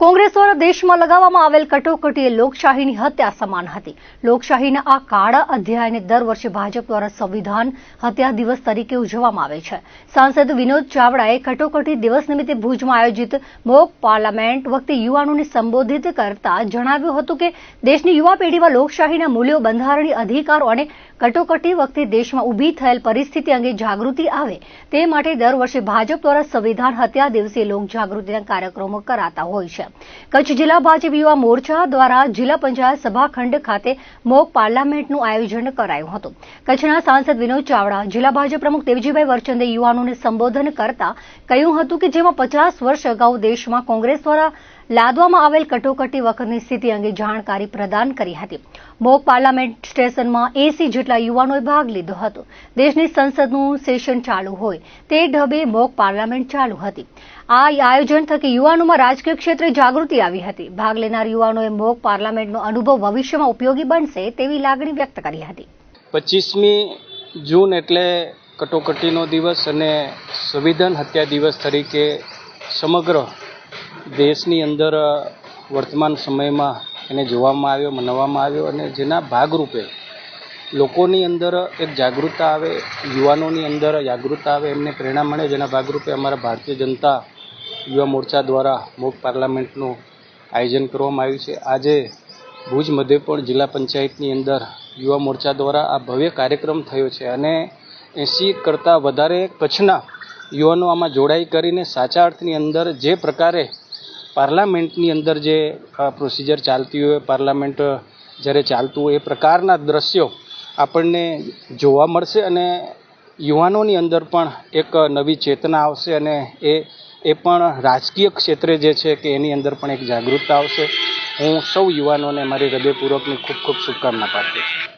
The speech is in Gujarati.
કોંગ્રેસ દ્વારા દેશમાં લગાવવામાં આવેલ કટોકટી એ લોકશાહીની હત્યા સમાન હતી. લોકશાહીના આ કાળા અધ્યાયને દર વર્ષે ભાજપ દ્વારા સંવિધાન હત્યા દિવસ તરીકે ઉજવવામાં આવે છે. સાંસદ વિનોદ ચાવડાએ કટોકટી દિવસ નિમિત્તે ભુજમાં આયોજિત મોક પાર્લામેન્ટ વખતે યુવાનોને સંબોધિત કરતા જણાવ્યું હતું કે, દેશની યુવા પેઢીમાં લોકશાહીના મૂલ્યો બંધારણીય અધિકારો અને કટોકટી વખતે દેશમાં ઊભી થયેલ પરિસ્થિતિ અંગે જાગૃતિ આવે તે માટે દર વર્ષે ભાજપ દ્વારા સંવિધાન હત્યા દિવસે લોકજાગૃતિના કાર્યક્રમો કરાતા હોય છે. કચ્છ જિલ્લા ભાજપ યુવા મોરચા દ્વારા જિલ્લા પંચાયત સભાખંડ ખાતે મોક પાર્લામેન્ટનું આયોજન કરાયું હતું. કચ્છના સાંસદ વિનોદ ચાવડા, જિલ્લા ભાજપ પ્રમુખ દેવજીભાઈ વરચંદે યુવાનોને સંબોધન કરતા કહ્યું હતું કે જેમાં પચાસ વર્ષ અગાઉ દેશમાં કોંગ્રેસ દ્વારા લાદવામાં આવેલ કટોકટી વખતની સ્થિતિ અંગે જાણકારી પ્રદાન કરી હતી. મોક પાર્લામેન્ટ સ્ટેશનમાં એસી જેટલા યુવાનોએ ભાગ લીધો હતો. દેશની સંસદનું સેશન ચાલુ હોય તે ઢબે મોક પાર્લામેન્ટ ચાલુ હતી. આ આયોજન થકી યુવાનોમાં રાજકીય ક્ષેત્રે જાગૃતિ આવી હતી. ભાગ લેનાર યુવાનોએ મોક પાર્લામેન્ટનો અનુભવ ભવિષ્યમાં ઉપયોગી બનશે તેવી લાગણી વ્યક્ત કરી હતી. પચીસમી જૂન એટલે કટોકટીનો દિવસ અને સંવિધાન હત્યા દિવસ તરીકે સમગ્ર દેશની અંદર વર્તમાન સમયમાં એને જોવામાં આવ્યો, મનાવવામાં આવ્યો અને જેના ભાગરૂપે લોકોની અંદર એક જાગૃતતા આવે, યુવાનોની અંદર જાગૃતતા આવે, એમને પ્રેરણા મળે. જેના ભાગરૂપે અમારા ભારતીય જનતા યુવા મોરચા દ્વારા મોક પાર્લામેન્ટનું આયોજન કરવામાં આવ્યું છે. આજે ભુજ મધ્યપુર જિલ્લા પંચાયતની અંદર યુવા મોરચા દ્વારા આ ભવ્ય કાર્યક્રમ થયો છે અને એંસી કરતાં વધારે કચ્છના યુવાનો આમાં જોડાઈ કરીને સાચા અર્થની અંદર જે પ્રકારે પાર્લામેન્ટની અંદર જે પ્રોસિજર ચાલતી હોય, પાર્લામેન્ટ જ્યારે ચાલતું હોય, એ પ્રકારના દ્રશ્યો આપણને જોવા મળશે અને યુવાનોની અંદર પણ એક નવી ચેતના આવશે અને એ એ પણ રાજકીય ક્ષેત્રે જે છે કે એની અંદર પણ એક જાગૃતતા આવશે. હું સૌ યુવાનોને મારી હૃદયપૂર્વકની ખૂબ ખૂબ શુભકામના પાઠવું છું.